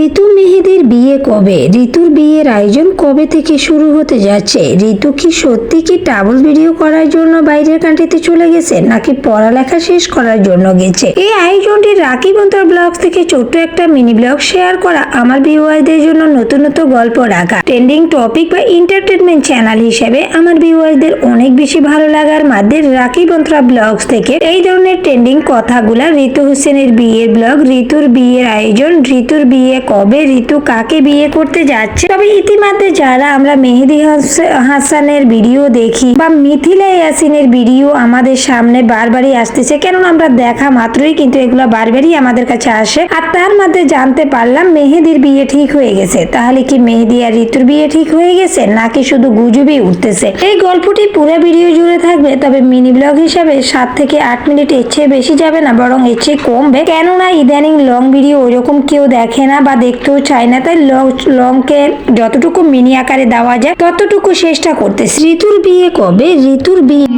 ঋতু মেহেদির বিয়ে কবে? ঋতুর বিয়ের আয়োজন কবে থেকে শুরু হতে যাচ্ছে? ঋতু কি সত্যি কি ডাবল ভিডিও করার জন্য বাইরের কান্ট্রিতে চলে গেছে, নাকি পড়ালেখা শেষ করার জন্য গেছে? এই আয়োজনটি রাকিব অন্তর ব্লগ থেকে ছোট্ট একটা মিনি ব্লগ শেয়ার করা আমার ভিউয়ারদের জন্য নতুন নতুন গল্প রাখা। ট্রেন্ডিং টপিক বা এন্টারটেনমেন্ট চ্যানেল হিসেবে আমার ভিউয়ারদের অনেক বেশি ভালো লাগার মাধ্যমে রাকিব অন্তরা ব্লগস থেকে এই ধরনের ট্রেন্ডিং কথাগুলা ঋতু হোসেনের বিয়ের ব্লগ ঋতুর বিয়ের আয়োজন, ঋতুর বিয়ে কবে ঋতু কাকে বিয়ে করতে যাচ্ছে? তবে ইতিমধ্যে যারা আমরা মেহেদি হাস- হাসানের ভিডিও দেখি বা মিথিলা ইয়াসিনের ভিডিও আমাদের সামনে বারবারই আসতেছে, কেননা আমরা দেখা মাত্রই কিন্তু এগুলো বারবারই আমাদের কাছে আসে। আর তার মধ্যে জানতে পারলাম মেহেদির বিয়ে ঠিক হয়ে গেছে। তাহলে কি মেহেদি আর ঋতুর বিয়ে ঠিক হয়ে গেছে, নাকি শুধু গুজবই উঠতেছে? এই গল্পটি পুরো ভিডিও জুড়ে থাকবে, তবে মিনি ব্লগ হিসাবে সাত থেকে আট মিনিট এর চেয়ে বেশি যাবে না, বরং এর চেয়ে কমবে। কেননা ইদানিং লং ভিডিও ওইরকম কেউ দেখে না বা দেখতেও চায় না, তাই লং লংকে যতটুকু মিনি আকারে দেওয়া যায় ততটুকু চেষ্টা করতে ঋতুর বিয়ে কবে? ঋতুর বিয়ে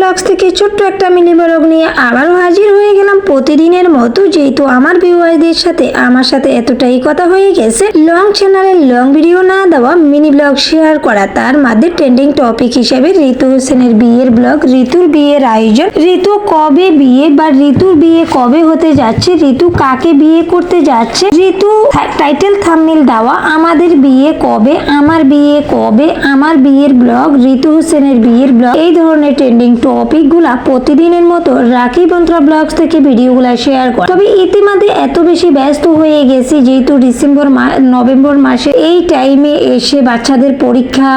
ব্লগস থেকে ছোট্ট একটা মিনি ব্লগ নিয়ে আবারও হাজির হয়ে গেলাম প্রতিদিনের মতো, যেহেতু আমার ভিউয়ারদের সাথে আমার সাথে এতটাই কথা হয়ে গেছে। লং চ্যানেলে লং ভিডিও না দেওয়া মিনি ব্লগ শেয়ার করা, তার মধ্যে ট্রেন্ডিং টপিক হিসেবে ঋতু হোসেনের বিয়ের ব্লগ, ঋতুর বিয়ের আয়োজন, ঋতু কবে বিয়ে বা ঋতুর বিয়ে কবে হতে যাচ্ছে, ঋতু কাকে বিয়ে করতে যাচ্ছে, ঋতু টাইটেল থাম্বনেল দেওয়া, আমাদের বিয়ে কবে, আমার বিয়ে কবে, আমার বিয়ের ব্লগ, ঋতু হোসেনের বিয়ের ব্লগ, এই ধরনের ট্রেন্ডিং টপিক গুলা প্রতিদিনের মতো রাখি বন্ত্রা ব্লগস থেকে ভিডিওগুলা শেয়ার করে। তবে ইতিমধ্যে এত বেশি ব্যস্ত হয়ে গেছি, যেহেতু ডিসেম্বর নভেম্বর মাসে এই টাইমে এসে বাচ্চাদের পরীক্ষা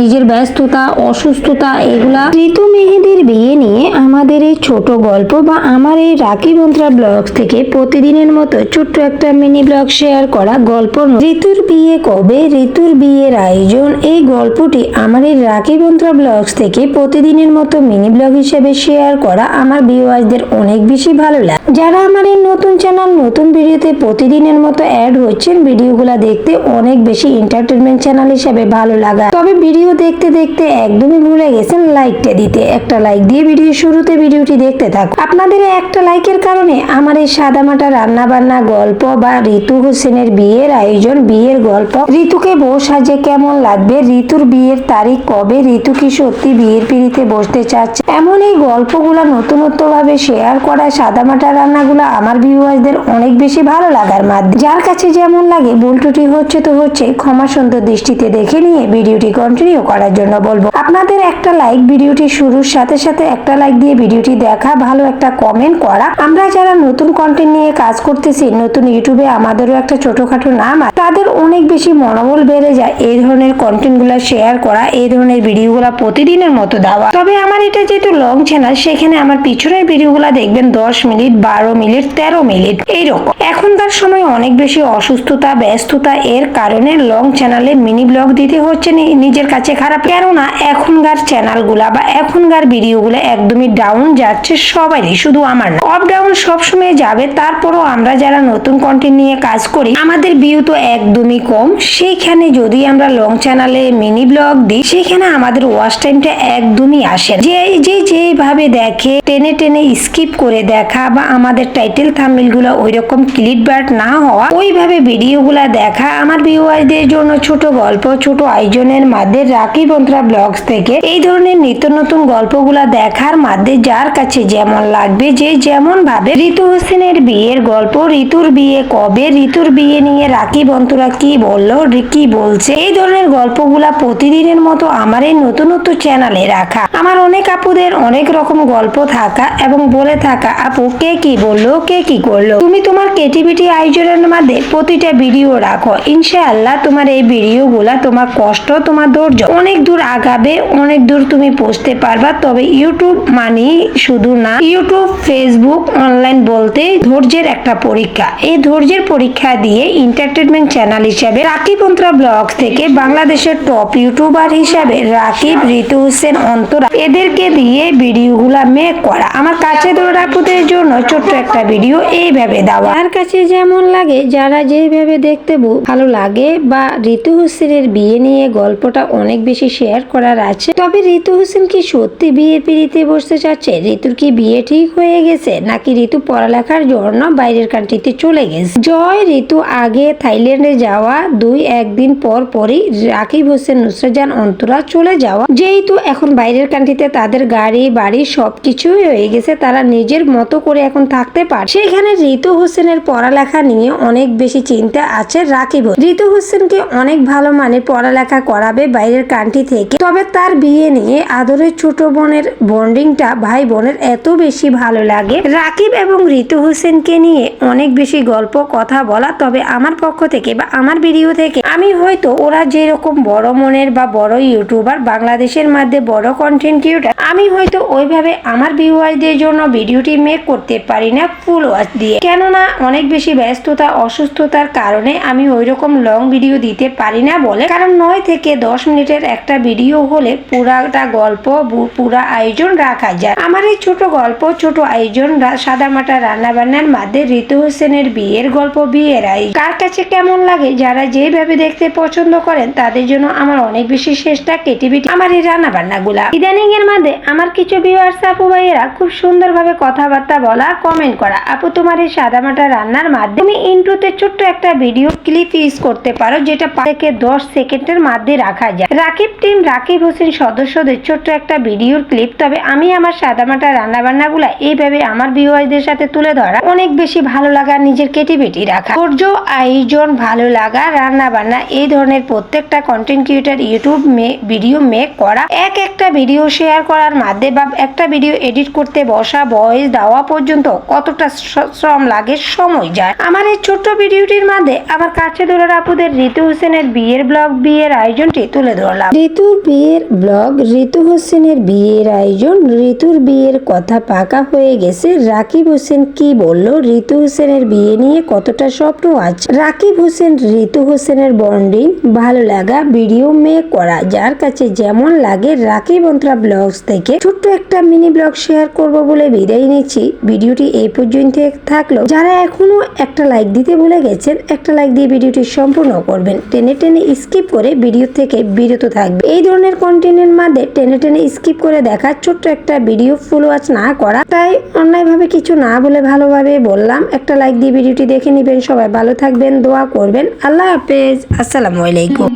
নিজের ব্যস্ততা, অসুস্থতা এগুলা ঋতু মেহেদির বিয়ে নিয়ে আমাদের এই ছোট গল্প বা আমার এই রাখি বন্ত্রা ব্লগস থেকে প্রতিদিনের মতো ছোট্ট একটা মিনি ব্লগ শেয়ার করা গল্প ঋতুর বিয়ে কবে, ঋতুর বিয়ের আয়োজন, এই গল্পটি আমার এই রাখি বন্ত্রা ব্লগস থেকে প্রতিদিনের মতো মিনি ব্লগ হিসেবে শেয়ার করা আমার ভিউয়ার্সদের অনেক বেশি ভালো লাগে যারা আমার এই নতুন চ্যানেল নতুন ভিডিওতে প্রতিদিনের মতো অ্যাড হচ্ছেন, ভিডিওগুলো দেখতে অনেক বেশি এন্টারটেনমেন্ট চ্যানেল হিসেবে ভালো লাগা। তবে ভিডিও দেখতে দেখতে একদমই ভুলে গেছেন লাইকটা দিতে। একটা লাইক দিয়ে ভিডিও শুরুতে ভিডিওটি দেখতে থাক আপনাদের একটা লাইকের কারণে আমার এই সাদামাটা রান্না বান্না গল্প বা ঋতু হোসেনের বিয়ের আয়োজন, বিয়ের গল্প। ঋতুকে বউ সাজে কেমন লাগবে, ঋতুর বিয়ের তারিখ কবে, ঋতু কি সত্যি বিয়ের পিড়িতে বসতে চাচ্ছে? এমন এই গল্পগুলো নতুনত্বভাবে শেয়ার করা সাদামাটা রান্নাগুলো আমার ভিউয়ার্সদের অনেক বেশি ভালো লাগার মাধ্যমে। যার কাছে যেমন লাগে ত্রুটি হচ্ছে তো হচ্ছে ক্ষমা সুন্দর দৃষ্টিতে দেখে নিয়ে ভিডিওটি কন্টিনিউ করার জন্য বলব। আপনাদের একটা লাইক ভিডিওটি শুরুর সাথে সাথে একটা লাইক দিয়ে ভিডিওটি দেখা, ভালো একটা কমেন্ট করা। আমরা যারা নতুন কন্টেন্ট নিয়ে কাজ করতেছি, নতুন ইউটিউবে আমাদেরও একটা ছোটখাটো নাম আছে। তাদের অনেক বেশি মনোবল বেড়ে যায় এই ধরনের কন্টেন্টগুলো শেয়ার করা, এই ধরনের ভিডিওগুলো প্রতিদিনের মতো দেওয়া। তবে আমার এটা যেহেতু লং চ্যানেল সেখানে আমার পিছনের ভিডিও গুলা দেখবেন দশ মিনিট, বারো মিনিট, তেরো মিনিট, এইরকম। এখনকার সময় অনেক বেশি অসুস্থতা, ব্যস্ততা, এর কারণে লং চ্যানেলে মিনি ব্লগ দিতে হচ্ছে নিজের কাছে খারাপ। কেননা এখনকার চ্যানেলগুলা বা এখনকার ভিডিওগুলো একদমই ডাউন যাচ্ছে সবারই, শুধু আমার না। অফ ডাউন সবসময় যাবে, তারপরও আমরা যারা নতুন কন্টেন্ট নিয়ে কাজ করি, আমাদের ভিউ তো একদমই কম। সেইখানে যদি আমরা লং চ্যানেলে মিনি ব্লগ দিই, সেখানে আমাদের ওয়াচ টাইমটা একদমই আসে। যে যে যেভাবে দেখে, টেনে টেনে স্কিপ করে দেখা বা আমাদের টাইটেল থাম্বনেলগুলো ওই রকম ক্লিক বার্ট না হওয়া, ওইভাবে ভিডিও গুলা দেখা আমার ভিউয়ারদের জন্য ছোট গল্প, ছোট আয়োজনের মাধ্যমে রাখি বন্ত্রা ব্লগস থেকে এই ধরনের নিত্য নতুন গল্পগুলা দেখার মাধ্যমে যার কাছে যেমন লাগবে, যে যেমন ভাবে ঋতু হোসেনের বিয়ের গল্প, ঋতুর বিয়ে কবে, ঋতুর বিয়ে নিয়ে রাখি বন্ধুরা কি বলল কি বলছে, এই ধরনের গল্পগুলা প্রতিদিনের মতো আমার এই নতুনত্ব চ্যানেলে রাখা। আমার অনেক আপুদের অনেক রকম গল্প থাকা এবং বলে থাকা, আপু, কে কি বলল? কে কি করল? তুমি তোমার ক্রিয়েটিভিটি আয়োজনের মধ্যে প্রতিটা ভিডিও রাখো। ইনশাআল্লাহ তোমার এই ভিডিওগুলা তোমার কষ্ট, তোমার ধৈর্য অনেক দূর আগাবে, অনেক দূর তুমি পৌঁছতে পারবা। তবে ইউটিউব মানে শুধু না ইউটিউব ফেসবুক অনলাইন বলতে ধৈর্যের একটা পরীক্ষা। এই ধৈর্যের পরীক্ষা দিয়ে এন্টারটেনমেন্ট চ্যানেল হিসাবে রাকিব অন্তরা ব্লগ থেকে বাংলাদেশের টপ ইউটিউবার হিসাবে রাকিব, ঋতু হোসেন অন্তরা এদেরকে দিয়ে দিয়ে ভিডিওগুলা মেক করা। আমার কাছে দৌড়াপুদের জন্য ছোট্ট একটা ভিডিও এইভাবে দেওয়া। তার কাছে যেমন লাগে, যারা যেভাবে দেখতে ভালো লাগে বা ঋতু হোসেনের বিয়ে নিয়ে গল্পটা অনেক বেশি শেয়ার করার আছে, তবে ঋতু হোসেন কি সত্যি বিয়ে পিড়িতে বসতে চাচ্ছে? ঋতুর কি বিয়ে ঠিক হয়ে গেছে? নাকি ঋতু পড়ালেখার জন্য বাইরের কান্ট্রিতে চলে গেছে? জয় ঋতু আগে থাইল্যান্ডে যাওয়া, দুই একদিন পর পরই রাকিব হোসেন নুসরাজান অন্তরা চলে যাওয়া। যেহেতু এখন বাইরের কান্ট্রিতে তাদের গাড়ি, বাড়ি সব কিছুই হয়ে গেছে। তারা নিজের মতো করে এখন থাকতে পারে সেখানে ঋতু হোসেনের পড়ালেখা নিয়ে অনেক বেশি চিন্তা আছে রাকিব ঋতু হোসেনকে অনেক ভালো মানের পড়ালেখা করাবে বাইরের কান্ট্রি থেকে। তবে তার বিয়ে নিয়ে আদরের ছোট বোনের বন্ডিংটা ভাই বোনের এত বেশি ভালো লাগে। রাকিব এবং ঋতু হোসেনকে নিয়ে অনেক বেশি গল্প, কথা বলা, তবে আমার পক্ষ থেকে বা আমার ভিডিও থেকে আমি হয়তো ওরা যেরকম বড় মনের বা বড় ইউটিউবার, বাংলাদেশের মধ্যে বড় কন্টেন্ট ক্রিয়েটার আমি হয়তো ওইভাবে আমার ভিউয়ারদের জন্য ভিডিওটি মেক করতে পারি না ফুল ওয়াচ দিয়ে। কেননা অনেক বেশি ব্যস্ততা, অসুস্থতার কারণে আমি ওই রকম লং ভিডিও দিতে পারি না বলে। কারণ নয় থেকে দশ মিনিটের একটা ভিডিও হলে পুরাটা গল্প পুরা আয়োজন রাখা যায়। আমার এই ছোট গল্প, ছোট আয়োজন সাদামাটা রান্না বান্নার মধ্যে ঋতু হোসেনের বিয়ের গল্প, বিয়ের আয়োজন। কার কাছে কেমন লাগে, যারা যেভাবে দেখতে পছন্দ করেন, তাদের জন্য আমার অনেক বেশি চেষ্টা ক্রিয়েটিভিটি আমার এই রান্না বান্না গুলা ইদানিং এর মধ্যে আমার কিছু ভিউয়ার্স আপু ভাইয়েরা, খুব সুন্দরভাবে কথাবার্তা বলা কমেন্ট করা। আপু, তোমার এই সাদামাটা রান্নার মাধ্যমে ইন্ট্রোতে ছোট্ট একটা ভিডিও ক্লিপ ইউজ করতে পারো, যেটা পাঁচ থেকে দশ সেকেন্ডের মধ্যে রাখা যায়। রাকিব টিম রাকিব হোসেন সদস্যদের ছোট্ট একটা ভিডিওর ক্লিপ তবে আমি আমার সাদামাটা রান্না বান্নাগুলা এইভাবে আমার ভিউয়ারদের সাথে তুলে ধরা, অনেক বেশি ভালো লাগা নিজের ক্রিয়েটিভিটি রাখা। ধৈর্য, আয়োজন, ভালো লাগা রান্না বান্না এই ধরনের প্রত্যেকটা content creator YouTube video make করা, এক একটা ভিডিও শেয়ার করার মাধ্যমে বা একটা ভিডিও এডিট করতে বসা ভয়েস দেওয়া পর্যন্ত কতটা শ্রম লাগে সময় যায়। আমার এই ছোট্ট ভিডিওটির মাঝে আমার কাছে ধরে আপুদের ঋতু হোসেনের বিয়ের ব্লগ বিয়ের আয়োজনটি তুলে ধরলাম। ঋতুর বিয়ের ব্লগ ঋতু হোসেনের বিয়ের আয়োজন, ঋতুর বিয়ের কথা পাকা হয়ে গেছে। রাকিব হোসেন কি বলল? ঋতু হোসেনের বিয়ে নিয়ে কতটা স্বপ্ন আছে? রাকিব হোসেন, ঋতু হোসেনের বন্ডিং ভালো লাগা ভিডিও মেক করা। যার কাছে যেমন লাগে, রাকিব অন্তরা ব্লগস থেকে ছোট্ট একটা মিনি ব্লগ শেয়ার করব বলে বিদায় নিচ্ছি। ভিডিওটি এই পর্যন্ত থাকল। যারা এখনও একটা লাইক দিতে ভুলে গেছেন, একটা লাইক দিয়ে ভিডিওটি সম্পূর্ণ করবেন। টেনে টেনে স্কিপ করে ভিডিও থেকে বিরত থাকবে। এই ধরনের কন্টেন্টের মধ্যে টেনে টেনে স্কিপ করে দেখা, ছোট্ট একটা ভিডিও ফুল ওয়াচ না করা। তাই অন্যায়ভাবে কিছু না বলে ভালোভাবে বললাম। একটা লাইক দিয়ে ভিডিওটি দেখে নেবেন। সবাই ভালো থাকবেন, দোয়া করবেন। আল্লাহ হাফেজ। আসসালামু আলাইকুম।